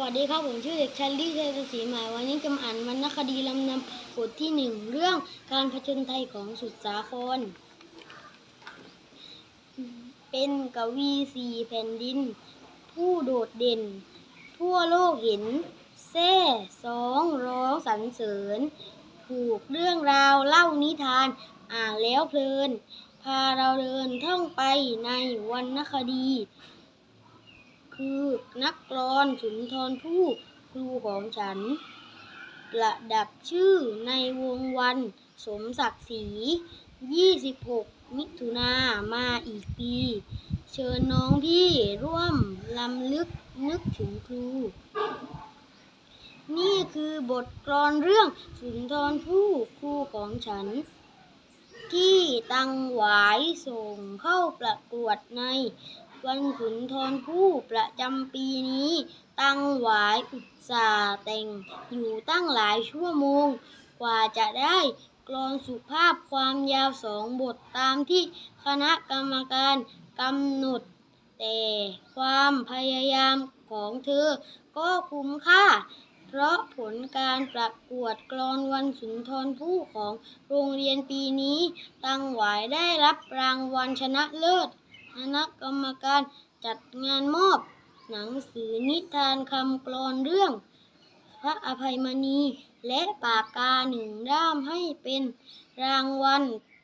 สวัสดีครับ ผมชื่อเด็กชายลิเทศศรีหมายวันนี้จะมาอ่านวรรณคดีลำนำบทที่หนึ่งเรื่องการผจญภัยของสุดสาคร เป็นกวีสี่แผ่นดิน ผู้โดดเด่น ทั่วโลกเห็นแซ่สองร้องสรรเสริญ ผูกเรื่องราวเล่านิทานอ่านแล้วเพลิน พาเราเดินท่องไปในวรรณคดี คือนักกลอนสุนทรภู่ครูของฉัน ประดับชื่อในวงวันสมศักดิ์ศรี 26 มิถุนามาอีกปี เชิญน้องพี่ร่วมลำลึกนึกถึงครู นี่คือบทกลอนเรื่องสุนทรภู่ครูของฉัน ที่ตังหวายส่งเข้าประกวดใน วันสุนทรภู่ประจำปีนี้ ตั้งหวายอุตสาแต่งอยู่ตั้งหลายชั่วโมง กว่าจะได้กลอนสุภาพความยาวสองบทตามที่คณะกรรมการกำหนด แต่ความพยายามของเธอก็คุ้มค่า เพราะผลการประกวดกลอนวันสุนทรภู่ของโรงเรียนปีนี้ ตังหวายได้รับรางวัลชนะเลิศ คณะกรรมการจัดงานมอบ หนังสือนิทานคำกลอนเรื่อง พระอภัยมณีและปากกาหนึ่งด้ามให้เป็นรางวัล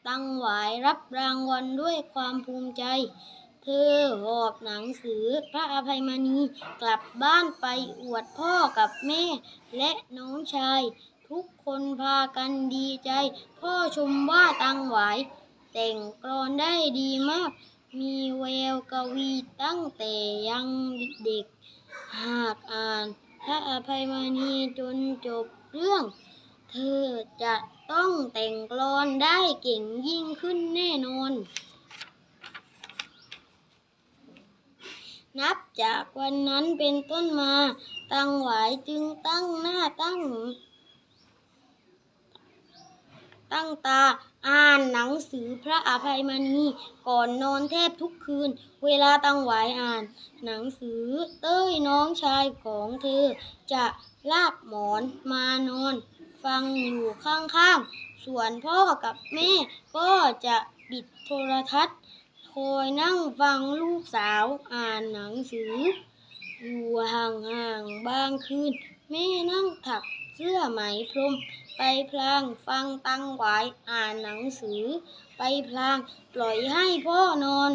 ตังหวายรับรางวัลด้วยความภูมิใจ เธอหอบหนังสือพระอภัยมณีกลับบ้านไปอวดพ่อกับแม่ และน้องชาย ทุกคนพากันดีใจ พ่อชมว่าตังหวาย แต่งกลอนได้ดีมาก มีแววกวีตั้งแต่ยังเด็ก หากอ่านพระอภัยมณีจนจบเรื่อง เธอจะต้องแต่งกลอนได้เก่งยิ่งขึ้นแน่นอน นับจากวันนั้นเป็นต้นมา ตังหวายจึงตั้งหน้าตั้ง ตั้งตา อ่านหนังสือพระอภัยมณีก่อนนอนแทบทุกคืน เวลาตั้งไหวอ่าน หนังสือเต้ยน้องชายของเธอ จะลากหมอนมานอน ฟังอยู่ข้างๆ ส่วนพ่อกับแม่ก็จะปิดโทรทัศน์ คอยนั่งฟังลูกสาวอ่านหนังสือ อยู่ห่างๆบางคืน แม่นั่งถักเสื้อไหมพรม ไปพลางฟังตังหวายอ่านหนังสือ ไปพลางปล่อยให้พ่อนอน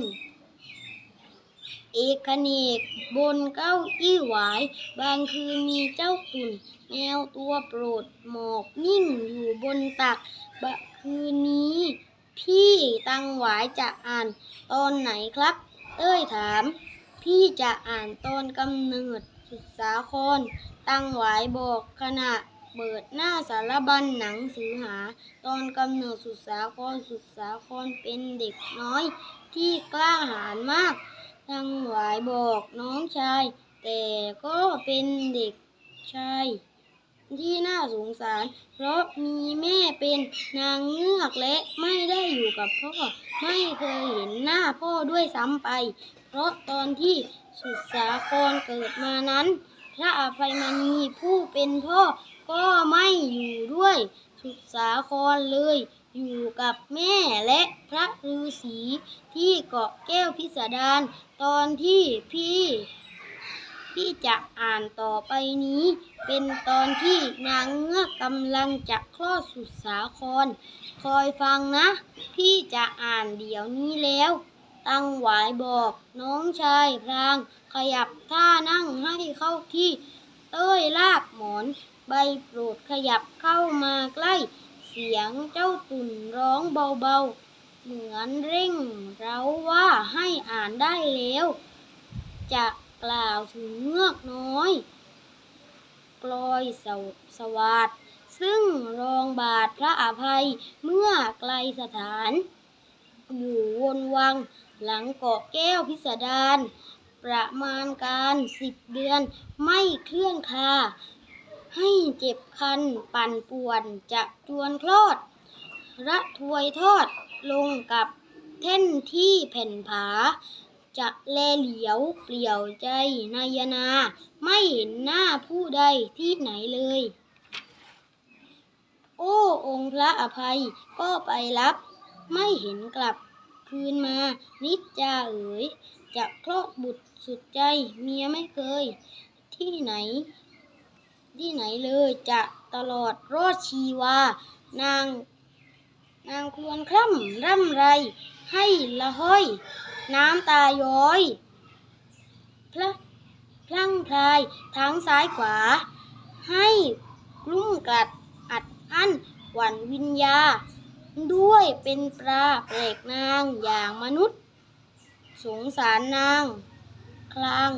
เอกเนกบนเก้าอี้หวาย บางคืนมีเจ้าตุ่น แมวตัวโปรดหมอบนิ่งอยู่บนตักบะคืนนี้ พี่ตังหวายจะอ่านตอนไหนครับ เต้ยถาม พี่จะอ่านตอนกำเนิดสุดสาคร ตังหวายบอกขณะ เปิดหน้าสารบัญหนังสือหา ตอนกำเนิดสุดสาครสุดสาครเป็นเด็กน้อย ที่กล้าหาญมากตังหวายบอกน้องชาย แต่ก็เป็นเด็กชายที่น่าสงสาร เพราะมีแม่เป็นนางเงือกและไม่ได้อยู่กับพ่อ ไม่เคยเห็นหน้าพ่อด้วยซ้ำไป เพราะตอนที่สุดสาครเกิดมานั้น พระอภัยมณีผู้เป็นพ่อ ก็ไม่อยู่ด้วย สุดสาครเลย อยู่กับแม่และพระฤาษีที่เกาะแก้วพิสดารตอนที่พี่ที่จะอ่านต่อไปนี้ เป็นตอนที่นางเงือกกำลังจะคลอดสุดสาคร คอยฟังนะ พี่จะอ่านเดี๋ยวนี้แล้ว ตั้งหวายบอกน้องชายพราง ขยับท่านั่งให้เข้าที่ เต้ยลากหมอน ใบโปรดขยับเข้ามาใกล้ เสียงเจ้าตุ่นร้องเบาๆ เหมือนเร่งเราว่าให้อ่านได้แล้ว จะกล่าวถึงเงือกน้อยกลอยสวสวัสดซึ่งรองบาทพระอภัยเมื่อไกลสถาน อยู่วนวังหลังเกาะแก้วพิสดารประมาณการสิบเดือนไม่เคลื่อนคา ให้เจ็บคันปั่นป่วนจะจวนคลอด ระทวยทอดลงกับแท่นที่แผ่นผา จะแลเหลียวเปลี่ยวใจนายนา ไม่เห็นหน้าผู้ใดที่ไหนเลย โอ้องค์พระอภัยก็ไปรับ ไม่เห็นกลับคืนมา นิจจาเอ๋ย จะคลอดบุตรสุดใจเมียไม่เคย ที่ไหน ที่ไหนเลยจะตลอดรอดชีวา นาง นางควรคร่ำร่ำไร ให้ละห้อย น้ำตาย้อย พระพลั่งพลายทั้งซ้ายขวา ให้กลุ้มกลัดอัดอั้นหวั่นวิญญา ด้วยเป็นปลาแปลกนางอย่างมนุษย์ สงสารนาง คลาง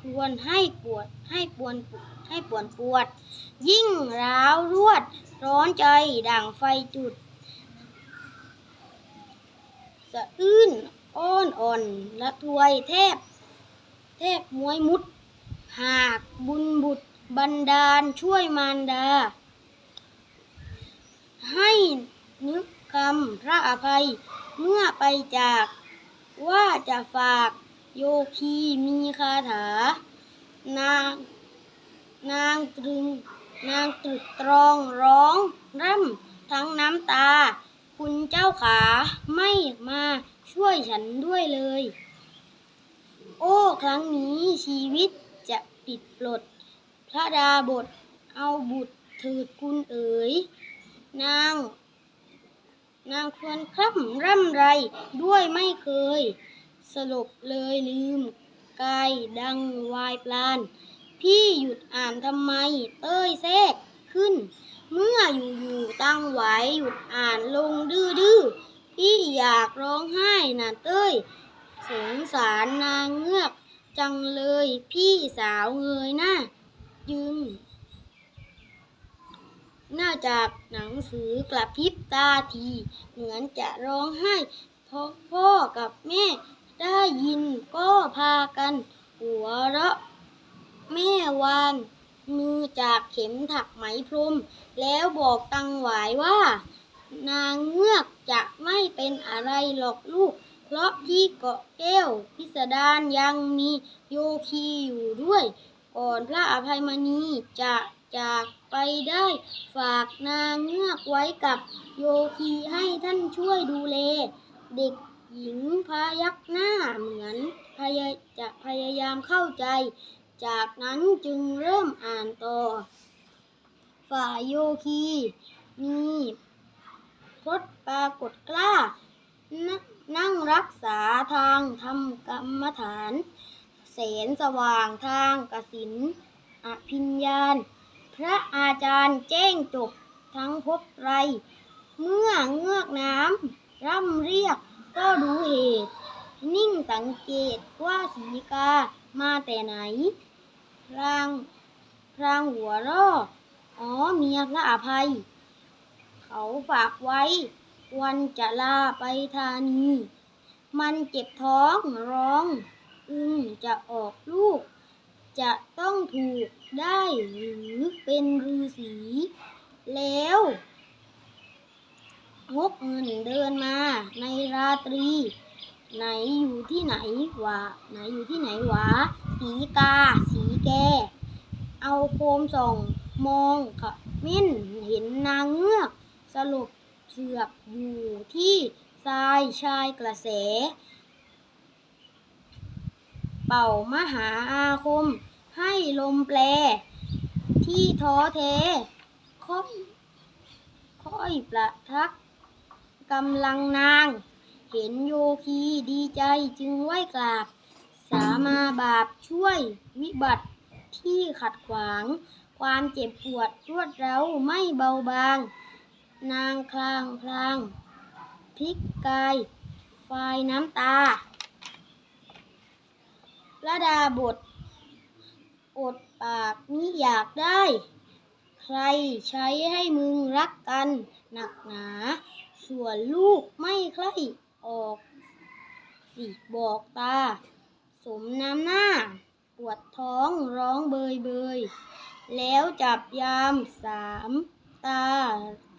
ควรให้ปวดให้ปวน ให้ปวนปวด ยิ่งร้าวรวด ร้อนใจด่างไฟจุด สะอื้นอ้อนอ่อนละทวยแทบ แทบมวยมุด หากบุญบุตรบันดาลช่วยมารดา ให้นึกคำพระอภัยเมื่อไปจากว่าจะฝากโยคีมีคาถานาง นางตรึงนางตรึกตรองร้องร่ำทั้งน้ำตา คุณเจ้าขาไม่มาช่วยฉันด้วยเลย โอ้ ครั้งนี้ชีวิตจะปิดปลด พระดาบทเอาบุตรถืดคุณเอ๋ย นาง นางควรคร่ำร่ำไรด้วยไม่เคย สลบเลยลืมกายดังวายปลาน พี่หยุดอ่านทำไม เต้ยแทรกขึ้น เมื่ออยู่ๆตั้งไหวหยุดอ่านลงดื้อๆพี่อยากร้องไห้น่ะเต้ย สงสารนางเงือก จังเลยพี่สาวเงยหน้ายึงหน้าจากหนังสือกระพริบตาที เหมือนจะร้องไห้เพราะพ่อกับแม่ได้ยินก็พากัน หัวเราะ แม่วางมือจากเข็มถักไหมพรม แล้วบอกตังหวายว่า นางเงือกจะไม่เป็นอะไรหรอกลูก เพราะที่เกาะแก้วพิสดารยังมีโยคีอยู่ด้วย ก่อนพระอภัยมณีจะจากไปได้ ฝากนางเงือกไว้กับโยคีให้ท่านช่วยดูแล เด็กหญิงพยักหน้าเหมือนพยจะพยายามเข้าใจ จากนั้นจึงเริ่มอ่านต่อ ฝ่ายโยคี มีพจน์ปรากฏกล้านนั่งรักษาทางทำกรรมฐานแสนสว่างทางกสินอภิญญาณ พระอาจารย์แจ้งจบทั้งพบไร เมื่อเงือกน้ำร่ำเรียกก็ดูเหตุ นิ่งสังเกตว่าสีกา มาแต่ไหน พราง พรางหัวเร่อ อ๋อเมียพระอภัย เขาฝากไว้ วันจะลาไปธานี มันเจ็บท้องร้อง อึงจะออกลูก จะต้องถูกได้หรือเป็นฤาษีแล้วงกเงินเดินมาในราตรี ไหนอยู่ที่ไหนวะไหนอยู่ที่ไหนวะสีกา สีแก เอาโคมส่องมองขมิ้นเห็นนางเงือกสลบเสือกอยู่ที่ทรายชายกระแส เป่ามหาอาคม ให้ลมแปล ที่ท้อแท้ค่อยค่อยประทักกำลังนาง เห็นโยคีดีใจจึงไหว้กราบ สามาบาปช่วยวิบัติที่ขัดขวาง ความเจ็บปวดรวดเร้าไม่เบาบาง นางคลางพลางพลิกกายไฟน้ำตาระดาบท อดปากมิอยากได้ ใครใช้ให้มึงรักกัน หนักหนา ส่วนลูกไม่ใคร่ ออกสิบอกตา สมน้ำหน้า ปวดท้องร้องเบยเบย แล้วจับยามสามตา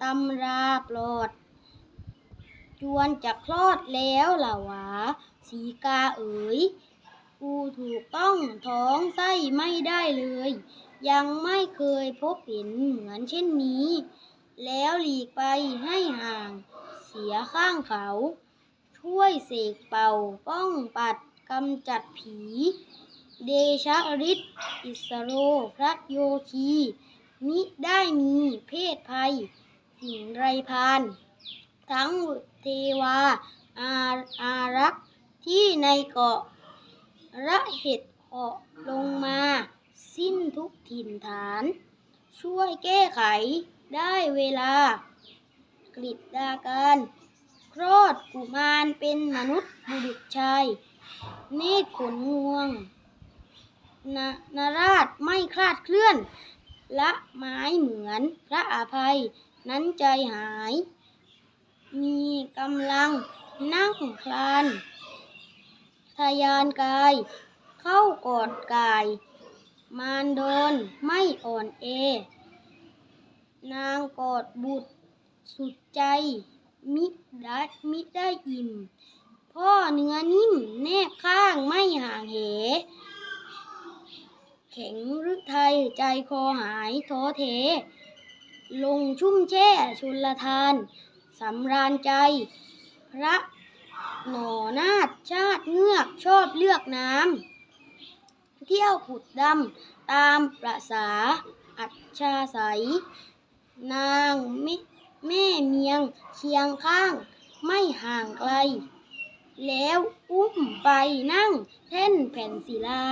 ตำราปลอด จวนจะคลอดแล้วล่ะวาสีกาเอ๋ย กูถูกต้องท้องไส้ไม่ได้เลย ยังไม่เคยพบเห็นเหมือนเช่นนี้ แล้วหลีกไปให้ห่าง เสียข้างเขา ช่วยเสกเป่าป้องปัดกำจัดผี เดชะฤทธิ์อิสโรพระโยคีมิได้มีเพศภัย สิ่งไรพาน ทั้งเทวาอาอารักษ์ที่ในเกาะระเห็ดเหาะลงมา สิ้นทุกถิ่นฐาน ช่วยแก้ไขได้เวลากฤษดาการ คลอดกุมารเป็นมนุษย์บุรุษชาย เนตรขนงวงนนราชไม่คลาดเคลื่อน ละไม้เหมือนพระอาภัย นั้นใจหาย มีกำลังนั่งคลานทะยานกาย เข้ากอดกาย มารโดนไม่อ่อนเอ นางกอดบุตรสุดใจ มิได้มิได้อิ่ม พ่อเนื้อนิ่มแนบข้างไม่ห่างเห แข็งรือไทยใจคอหายท้อเท ลงชุ่มแช่ชุลทานสำราญใจ พระหนอนาฏชาติเงือกชอบเลือกน้ำเที่ยวผุดดำตามประษาอัจฉาใสยนางมิ แม่เมียงเคียงข้าง ไม่ห่างไกล แล้วอุ้มไปนั่งเท่นแผ่นศิลา